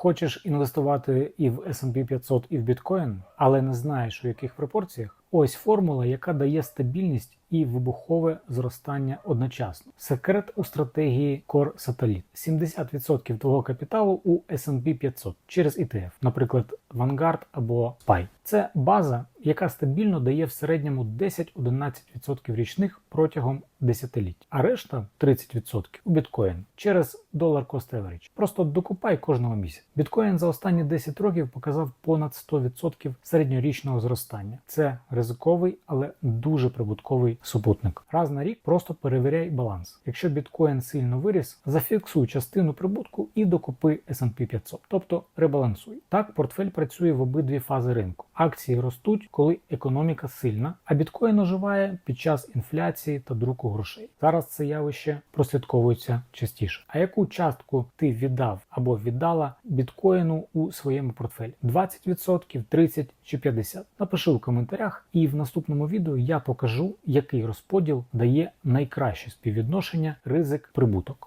Хочеш інвестувати і в S&P 500, і в біткоін, але не знаєш у яких пропорціях? Ось формула, яка дає стабільність і вибухове зростання одночасно. Секрет у стратегії Core Satellite. 70% твого капіталу у S&P 500 через ETF, наприклад, Vanguard або SPY. Це база, яка стабільно дає в середньому 10-11% річних протягом десятиліть, а решта 30% у біткоін через долар cost average. Просто докупай кожного місяця. Біткоін за останні 10 років показав понад 100% середньорічного зростання. Це ризиковий, але дуже прибутковий супутник. Раз на рік просто перевіряй баланс. Якщо біткоін сильно виріс, зафіксуй частину прибутку і докупи S&P 500, тобто ребалансуй. Так портфель працює в обидві фази ринку. Акції ростуть, коли економіка сильна, а біткоін оживає під час інфляції та друку грошей. Зараз це явище прослідковується частіше. А яку частку ти віддав або віддала біткоїну у своєму портфелі? 20%, 30% чи 50%? Напиши у коментарях, і в наступному відео я покажу, який розподіл дає найкраще співвідношення ризик-прибуток.